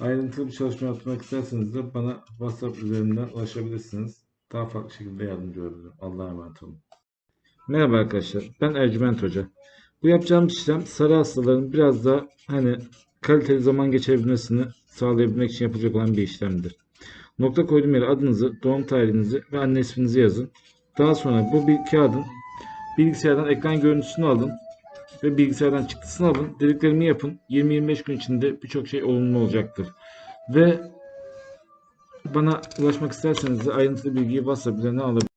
Ayrıntılı bir çalışma yapmak isterseniz de bana WhatsApp üzerinden ulaşabilirsiniz. Daha farklı şekilde yardımcı olabilirim. Allah'a emanet olun. Merhaba arkadaşlar. Ben Ercüment Hoca. Bu yapacağımız işlem sarı hastaların biraz daha hani kaliteli zaman geçirebilmesini sağlayabilmek için yapılacak olan bir işlemdir. Nokta koyduğum yere adınızı, doğum tarihinizi ve anne isminizi yazın. Daha sonra bu bir kağıdın bilgisayardan ekran görüntüsünü alın ve bilgisayardan çıktısını alın. Dediklerimi yapın. 20-25 gün içinde birçok şey olumlu olacaktır. Ve bana ulaşmak isterseniz de ayrıntılı bilgiyi WhatsApp üzerinden alabilirsiniz.